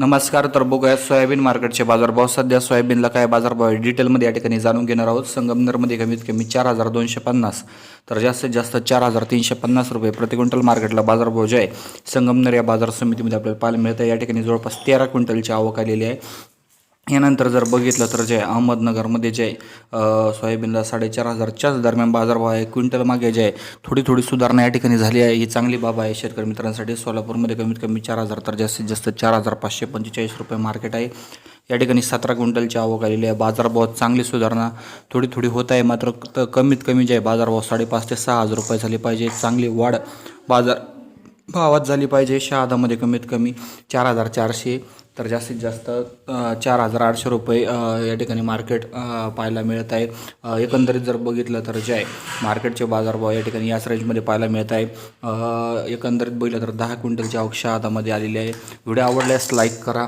नमस्कार तर बघूया सोयाबीन मार्केटचे बाजारभाव. सध्या सोयाबीनला काय बाजारभाव आहे? डिटेलमध्ये या ठिकाणी जाणून घेणार आहोत. संगमनेरमध्ये कमीत कमी चार हजार दोनशे पन्नास तर जास्तीत जास्त चार हजार तीनशे पन्नास रुपये प्रति क्विंटल मार्केटला बाजारभाव जे आहे संगमनेर या बाजार समितीमध्ये आपल्याला पाहायला मिळतं या ठिकाणी जवळपास तेरा क्विंटलची आवक आलेली आहे. यानंतर जर बघितलं तर जे अहमदनगरमध्ये जे आहे सोयाबीनला साडेचार हजारच्याच दरम्यान बाजारभाव आहे. क्विंटल मागे जे आहे थोडी थोडी सुधारणा या ठिकाणी झाली आहे. ही चांगली बाब आहे. शेतकरी मित्रांसाठी सोलापूरमध्ये कमीत कमी चार हजार तर जास्तीत जास्त चार हजार पाचशे पंचेचाळीस रुपये मार्केट आहे. या ठिकाणी सतरा क्विंटलची आवक आलेली आहे. बाजारभावात चांगली सुधारणा थोडी थोडी होत आहे. मात्र कमीत कमी जे आहे बाजारभाव साडेपाच ते सहा हजार रुपये झाले पाहिजे. चांगली वाढ बाजार भावात झाली पाहिजे. शहादामध्ये कमीत कमी चार हजार चारशे. तर जास्तीत जास्त चार हजार आठशे रुपये या ठिकाणी मार्केट पाहायला मिळत आहे. एकंदरीत जर बघितलं तर जे आहे मार्केटचे बाजारभाव या ठिकाणी याच रेंजमध्ये पाहायला मिळत आहे. एकंदरीत बघितलं तर दहा क्विंटलची आवक शहादामध्ये आलेली आहे. व्हिडिओ आवडल्यास लाईक करा.